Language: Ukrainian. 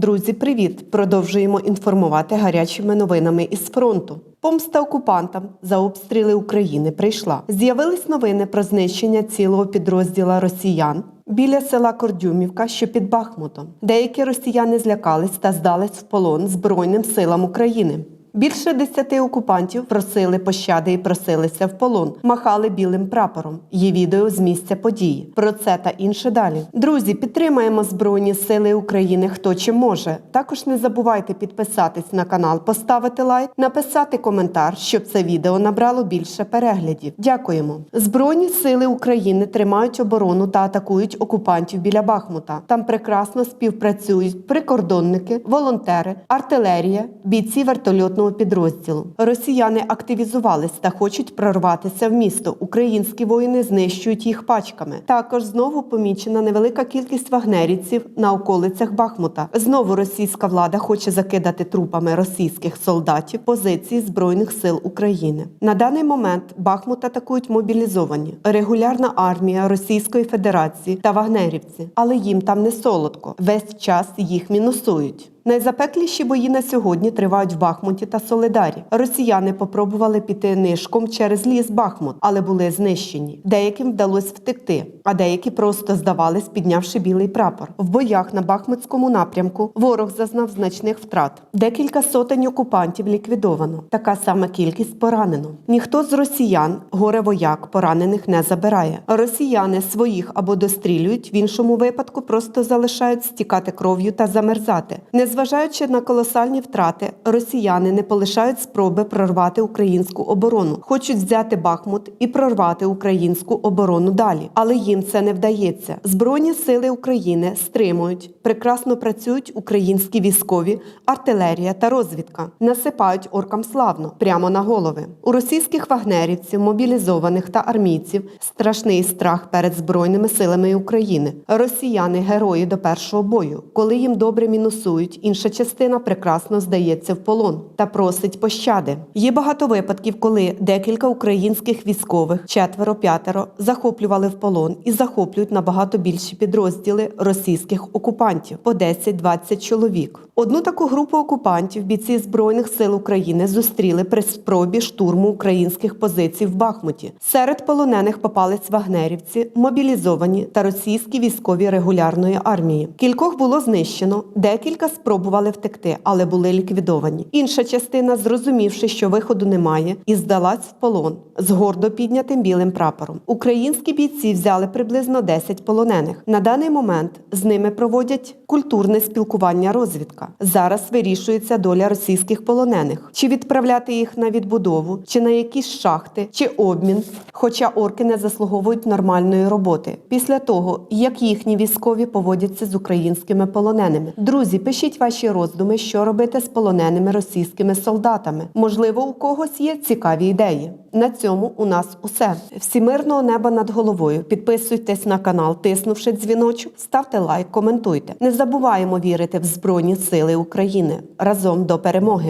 Друзі, привіт! Продовжуємо інформувати гарячими новинами із фронту. Помста окупантам за обстріли України прийшла. З'явились новини про знищення цілого підрозділа росіян біля села Кордюмівка, що під Бахмутом. Деякі росіяни злякались та здались в полон Збройним силам України. Більше десяти окупантів просили пощади і просилися в полон, махали білим прапором. Є відео з місця події. Про це та інше далі. Друзі, підтримаємо Збройні Сили України хто чи може. Також не забувайте підписатись на канал, поставити лайк, написати коментар, щоб це відео набрало більше переглядів. Дякуємо. Збройні сили України тримають оборону та атакують окупантів біля Бахмута. Там прекрасно співпрацюють прикордонники, волонтери, артилерія, бійці вертольотного підрозділу. Росіяни активізувались та хочуть прорватися в місто. Українські воїни знищують їх пачками. Також знову помічена невелика кількість вагнерівців на околицях Бахмута. Знову російська влада хоче закидати трупами російських солдатів позиції збройних сил України. На даний момент Бахмут атакують мобілізовані, регулярна армія Російської Федерації та вагнерівці, але їм там не солодко. Весь час їх мінусують. Найзапекліші бої на сьогодні тривають в Бахмуті та Солидарі. Росіяни попробували піти нишком через ліс Бахмут, але були знищені. Деяким вдалося втекти, а деякі просто здавались, піднявши білий прапор. В боях на Бахмутському напрямку ворог зазнав значних втрат. Декілька сотень окупантів ліквідовано. Така сама кількість поранено. Ніхто з росіян горе вояк поранених не забирає. Росіяни своїх або дострілюють, в іншому випадку просто залишають стікати кров'ю та замерзати. Незважаючи на колосальні втрати, росіяни не полишають спроби прорвати українську оборону, хочуть взяти Бахмут і прорвати українську оборону далі. Але їм це не вдається. Збройні сили України стримують, прекрасно працюють українські військові, артилерія та розвідка, насипають оркам славно прямо на голови. У російських вагнерівців, мобілізованих та армійців страшний страх перед збройними силами України. Росіяни герої до першого бою, коли їм добре мінусують інша частина прекрасно здається в полон та просить пощади. Є багато випадків, коли декілька українських військових, четверо-п'ятеро, захоплювали в полон і захоплюють набагато більші підрозділи російських окупантів по 10-20 чоловік. Одну таку групу окупантів бійці збройних сил України зустріли при спробі штурму українських позицій в Бахмуті. Серед полонених попались вагнерівці, мобілізовані та російські військові регулярної армії. Кількох було знищено, декілька спробували втекти, але були ліквідовані. Інша частина, зрозумівши, що виходу немає, і здалась в полон з гордо піднятим білим прапором. Українські бійці взяли приблизно 10 полонених. На даний момент з ними проводять культурне спілкування розвідка. Зараз вирішується доля російських полонених: чи відправляти їх на відбудову, чи на якісь шахти, чи обмін. Хоча орки не заслуговують нормальної роботи після того, як їхні військові поводяться з українськими полоненими. Друзі, пишіть ваші роздуми, що робити з полоненими російськими солдатами. Можливо, у когось є цікаві ідеї. На цьому у нас усе. Всі мирного неба над головою. Підписуйтесь на канал, тиснувши дзвіночок, ставте лайк, коментуйте. Не забуваємо вірити в Збройні Сили України разом до перемоги.